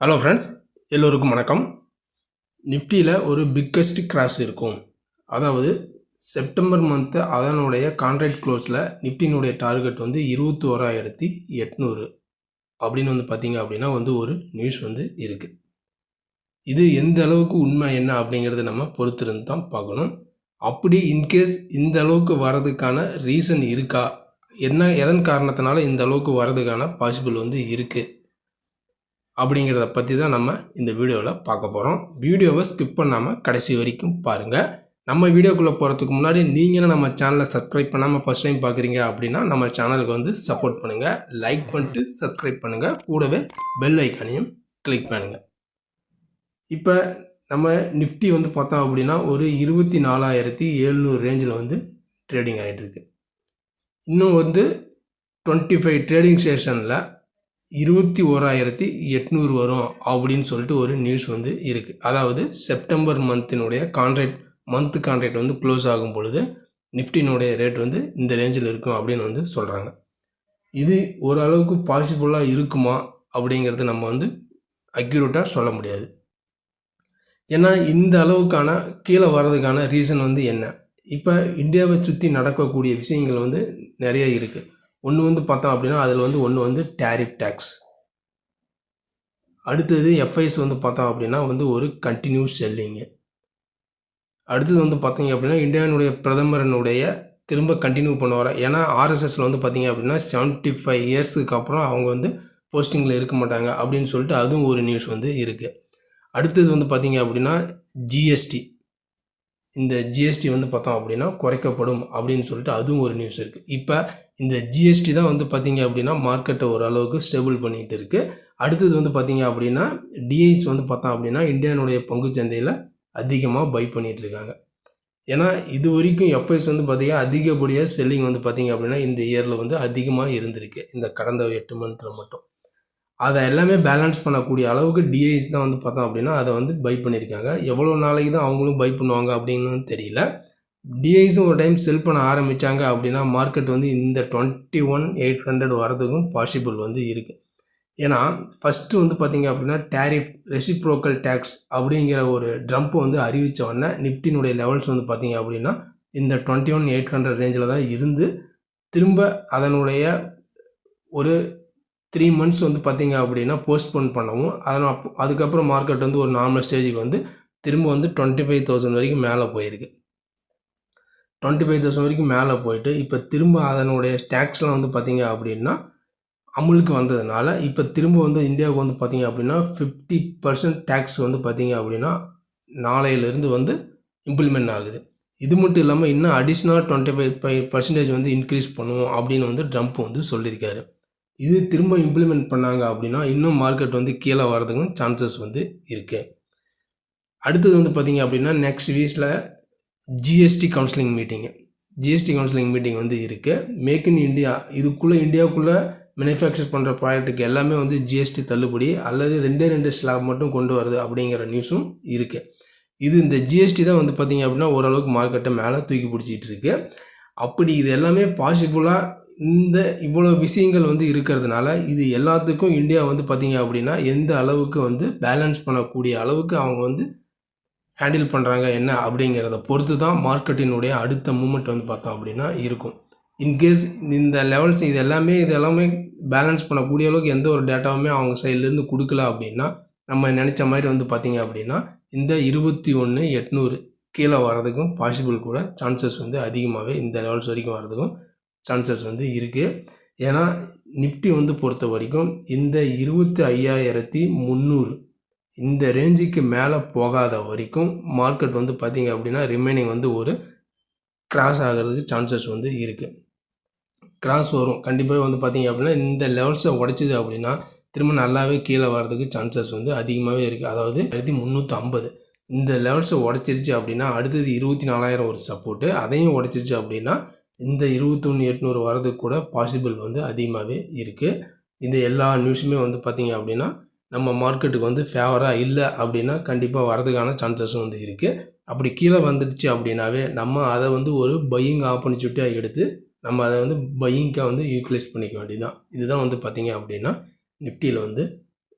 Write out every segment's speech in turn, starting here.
Hello friends எல்லோருக்கும் வணக்கம். நிஃப்டியில் ஒரு பிக்கஸ்ட் கிராஷ் இருக்கும். அதாவது செப்டம்பர் மந்த்து அதனுடைய கான்ட்ராக்ட் க்ளோஸில் நிஃப்டினுடைய டார்கெட் வந்து இருபத்தி ஓராயிரத்தி எட்நூறு அப்படின்னு வந்து பார்த்தீங்க அப்படின்னா வந்து ஒரு நியூஸ் வந்து இருக்குது இது எந்த அளவுக்கு உண்மை என்ன அப்படிங்கிறத நம்ம பொறுத்திருந்து தான் பார்க்கணும். அப்படி இன்கேஸ் இந்த அளவுக்கு வர்றதுக்கான ரீசன் இருக்கா? என்ன எதன் காரணத்தினால இந்த அளவுக்கு வர்றதுக்கான பாசிபிள் வந்து இருக்குது அப்படிங்கிறத பற்றி தான் நம்ம இந்த வீடியோவில் பார்க்க போகிறோம் வீடியோவை ஸ்கிப் பண்ணாமல் கடைசி வரைக்கும் பாருங்கள் நம்ம வீடியோக்குள்ளே போகிறதுக்கு முன்னாடி நீங்களும் நம்ம சேனலை சப்ஸ்கிரைப் பண்ணாமல் ஃபஸ்ட் டைம் பார்க்குறீங்க அப்படின்னா நம்ம சேனலுக்கு வந்து சப்போர்ட் பண்ணுங்கள் லைக் பண்ணிட்டு சப்ஸ்கிரைப் பண்ணுங்கள் கூடவே பெல் ஐக்கானையும் கிளிக் பண்ணுங்கள் இப்போ நம்ம நிஃப்டி வந்து பார்த்தோம் அப்படின்னா ஒரு இருபத்தி நாலாயிரத்தி எழுநூறு ரேஞ்சில் வந்து ட்ரேடிங் ஆகிட்டுருக்கு இன்னும் வந்து டுவெண்ட்டி ஃபைவ் ட்ரேடிங் ஸ்டேஷனில் இருபத்தி ஓராயிரத்தி எட்நூறு வரும் அப்படின்னு சொல்லிட்டு ஒரு நியூஸ் வந்து இருக்குது அதாவது செப்டம்பர் மந்தினுடைய கான்ட்ராக்ட் மந்த் கான்ட்ராக்ட் வந்து க்ளோஸ் ஆகும் பொழுது நிஃப்டினுடைய ரேட் வந்து இந்த ரேஞ்சில் இருக்கும் அப்படின்னு வந்து சொல்கிறாங்க இது ஓரளவுக்கு பாசிபிளாக இருக்குமா அப்படிங்கிறது நம்ம வந்து அக்யூரேட்டாக சொல்ல முடியாது. ஏன்னா இந்த அளவுக்கான கீழே வர்றதுக்கான ரீசன் வந்து என்ன? இப்போ இந்தியாவை சுற்றி நடக்கக்கூடிய விஷயங்கள் வந்து நிறைய இருக்குது ஒன்று வந்து பார்த்தோம் அப்படின்னா அதில் வந்து ஒன்று வந்து டேரிஃப் டேக்ஸ் அடுத்தது எஃப்ஐஎஸ் வந்து பார்த்தோம் அப்படின்னா வந்து ஒரு கண்டினியூஸ் செல்லிங்கு அடுத்தது வந்து பார்த்தீங்க அப்படின்னா இந்தியாவினுடைய பிரதமரனுடைய திரும்ப கண்டினியூ பண்ண வரேன் ஏன்னா ஆர்எஸ்எஸ்ல வந்து பார்த்தீங்க அப்படின்னா செவன்ட்டி ஃபைவ் இயர்ஸுக்கு அப்புறம் அவங்க வந்து போஸ்டிங்கில் இருக்க மாட்டாங்க அப்படின்னு சொல்லிட்டு அதுவும் ஒரு நியூஸ் வந்து இருக்குது அடுத்தது வந்து பார்த்தீங்க அப்படின்னா ஜிஎஸ்டி இந்த ஜிஎஸ்டி வந்து பார்த்தோம் அப்படின்னா குறைக்கப்படும் அப்படின்னு சொல்லிட்டு அதுவும் ஒரு நியூஸ் இருக்குது இப்போ இந்த ஜிஎஸ்டி தான் வந்து பார்த்தீங்க அப்படின்னா மார்க்கெட்டை ஓரளவுக்கு ஸ்டேபிள் பண்ணிகிட்டு இருக்குது அடுத்தது வந்து பார்த்தீங்க அப்படின்னா டிஐஸ் வந்து பார்த்தோம் அப்படின்னா இந்தியானுடைய பங்கு சந்தையில் அதிகமாக பை பண்ணிகிட்டு இருக்காங்க. ஏன்னா இது வரைக்கும் எஃப்எஸ் வந்து பார்த்தீங்கன்னா அதிகப்படியாக செல்லிங் வந்து பார்த்தீங்க அப்படின்னா இந்த இயரில் வந்து அதிகமாக இருந்திருக்கு. இந்த கடந்த எட்டு மந்தில் மட்டும். அதை எல்லாமே பேலன்ஸ் பண்ணக்கூடிய அளவுக்கு டிஐஸ் தான் வந்து பார்த்தோம் அப்படின்னா அதை வந்து பை பண்ணியிருக்காங்க. எவ்வளோ நாளைக்கு தான் அவங்களும் பை பண்ணுவாங்க அப்படின்னு தெரியல. டிஐஸும் ஒரு டைம் செல் பண்ண ஆரம்பித்தாங்க அப்படின்னா மார்க்கெட் வந்து இந்த டுவெண்ட்டி ஒன் எயிட் ஹண்ட்ரட் வரதுக்கும் பாசிபிள் வந்து இருக்குது ஏன்னா ஃபஸ்ட்டு வந்து பார்த்திங்க அப்படின்னா டேரிஃப் ரெசிப்ரோக்கல் டேக்ஸ் அப்படிங்கிற ஒரு ட்ரம்ப் வந்து அறிவித்த உடனே நிஃப்டினுடைய லெவல்ஸ் வந்து பார்த்திங்க அப்படின்னா இந்த டுவெண்ட்டி ஒன் எயிட் ஹண்ட்ரட் ரேஞ்சில் தான் இருந்து திரும்ப அதனுடைய ஒரு த்ரீ மந்த்ஸ் வந்து பார்த்திங்க அப்படின்னா போஸ்ட்போன் பண்ணவும் அதனால் அப்போ அதுக்கப்புறம் மார்க்கெட் வந்து ஒரு நார்மல் ஸ்டேஜுக்கு வந்து திரும்ப வந்து டுவெண்ட்டி ஃபைவ் தௌசண்ட் வரைக்கும் மேலே போயிருக்கு. டுவெண்ட்டி ஃபைவ் தௌசண்ட் வரைக்கும் மேலே போயிட்டு இப்போ திரும்ப அதனுடைய டேக்ஸ்லாம் வந்து பார்த்திங்க அப்படின்னா அமுலுக்கு வந்ததுனால இப்போ திரும்ப வந்து இந்தியாவுக்கு வந்து பார்த்திங்க அப்படின்னா ஃபிஃப்டி பர்சன்ட் டேக்ஸ் வந்து பார்த்திங்க அப்படின்னா நாளையிலேருந்து வந்து இம்ப்ளிமெண்ட் ஆகுது. இது மட்டும் இல்லாமல் இன்னும் அடிஷ்னலாக டுவெண்ட்டி ஃபைவ் ஃபைவ் பர்சன்டேஜ் வந்து இன்க்ரீஸ் பண்ணுவோம் அப்படின்னு வந்து ட்ரம்ப் வந்து சொல்லியிருக்காரு. இது திரும்ப இம்ப்ளிமெண்ட் பண்ணாங்க அப்படின்னா இன்னும் மார்க்கெட் வந்து கீழே வர்றதுக்கும் சான்சஸ் வந்து இருக்குது அடுத்தது வந்து பார்த்திங்க அப்படின்னா next வீக்ஸில் GST counselling meeting GST counselling meeting வந்து இருக்குது மேக் இன் இந்தியா இதுக்குள்ளே இந்தியாவுக்குள்ளே மேனுஃபேக்சர் பண்ணுற ப்ராடக்ட்டுக்கு எல்லாமே வந்து ஜிஎஸ்டி தள்ளுபடி அல்லது ரெண்டே ரெண்டு ஸ்லாப் மட்டும் கொண்டு வருது அப்படிங்கிற நியூஸும் இருக்குது இது இந்த ஜிஎஸ்டி தான் வந்து பார்த்திங்க அப்படின்னா ஓரளவுக்கு மார்க்கெட்டை மேலே தூக்கி பிடிச்சிட்டு இருக்கு. அப்படி இது எல்லாமே பாசிபிளாக இந்த இவ்வளோ விஷயங்கள் வந்து இருக்கிறதுனால இது எல்லாத்துக்கும் இந்தியா வந்து பார்த்திங்க அப்படின்னா எந்த அளவுக்கு வந்து பேலன்ஸ் பண்ணக்கூடிய அளவுக்கு அவங்க வந்து ஹேண்டில் பண்ணுறாங்க என்ன அப்படிங்கிறத பொறுத்து தான் மார்க்கெட்டினுடைய அடுத்த மூமெண்ட் வந்து பார்த்தோம் அப்படின்னா இருக்கும். இன்கேஸ் இந்த லெவல்ஸ் இது எல்லாமே இது எல்லாமே பேலன்ஸ் பண்ணக்கூடிய அளவுக்கு எந்த ஒரு டேட்டாவுமே அவங்க சைட்லேருந்து கொடுக்கல அப்படின்னா நம்ம நினச்ச மாதிரி வந்து பார்த்திங்க அப்படின்னா இந்த இருபத்தி ஒன்று எட்நூறு கீழே வர்றதுக்கும் பாசிபிள் கூட சான்சஸ் வந்து அதிகமாகவே இந்த லெவல்ஸ் வரைக்கும் வர்றதுக்கும் சான்சஸ் வந்து இருக்குது ஏன்னா நிஃப்டி வந்து பொறுத்த வரைக்கும் இந்த இருபத்தி ஐயாயிரத்தி முந்நூறு இந்த ரேஞ்சுக்கு மேலே போகாத வரைக்கும் மார்க்கெட் வந்து பார்த்திங்க அப்படின்னா ரிமைனிங் வந்து ஒரு கிராஸ் ஆகிறதுக்கு சான்சஸ் வந்து இருக்குது கிராஸ் வரும். கண்டிப்பாக வந்து பார்த்திங்க அப்படின்னா இந்த லெவல்ஸை உடைச்சிது அப்படின்னா திரும்ப நல்லாவே கீழே வர்றதுக்கு சான்சஸ் வந்து அதிகமாகவே இருக்குது அதாவது ஆயிரத்தி முந்நூற்றி ஐம்பது இந்த லெவல்ஸை உடச்சிருச்சு அப்படின்னா அடுத்தது இருபத்தி நாலாயிரம் ஒரு சப்போர்ட்டு அதையும் உடச்சிருச்சு அப்படின்னா இந்த இருபத்தொன்று எட்நூறு வரதுக்கு கூட பாசிபிள் வந்து அதிகமாகவே இருக்குது இந்த எல்லா நியூஸுமே வந்து பார்த்திங்க அப்படின்னா நம்ம மார்க்கெட்டுக்கு வந்து ஃபேவராக இல்லை அப்படின்னா கண்டிப்பாக வரதுக்கான சான்சஸும் வந்து இருக்குது அப்படி கீழே வந்துடுச்சு அப்படின்னாவே நம்ம அதை வந்து ஒரு பையிங் ஆப்பர்ச்சுனிட்டியாக எடுத்து நம்ம அதை வந்து பையிங்காக வந்து யூட்டிலைஸ் பண்ணிக்க வேண்டியதுதான். இதுதான் வந்து பார்த்திங்க அப்படின்னா நிஃப்டியில் வந்து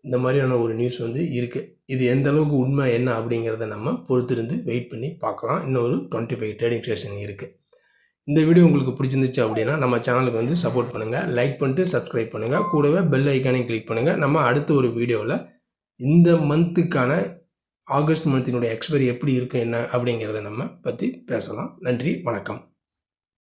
இந்த மாதிரியான ஒரு நியூஸ் வந்து இருக்குது இது எந்த அளவுக்கு உண்மை என்ன அப்படிங்கிறத நம்ம பொறுத்திருந்து வெயிட் பண்ணி பார்க்கலாம். இன்னொரு டுவெண்ட்டி ஃபைவ் ட்ரேடிங் ஸ்டேஷன் இருக்குது இந்த வீடியோ உங்களுக்கு பிடிச்சிருந்துச்சு அப்படின்னா நம்ம சேனலுக்கு வந்து சப்போர்ட் பண்ணுங்கள் லைக் பண்ணிட்டு சப்ஸ்கிரைப் பண்ணுங்கள் கூடவே பெல் ஐக்கானையும் கிளிக் பண்ணுங்கள் நம்ம அடுத்த ஒரு வீடியோவில் இந்த மந்த்துக்கான ஆகஸ்ட் மந்த்தினுடைய எக்ஸ்பைரி எப்படி இருக்குது என்ன அப்படிங்கிறத நம்ம பற்றி பேசலாம். நன்றி வணக்கம்.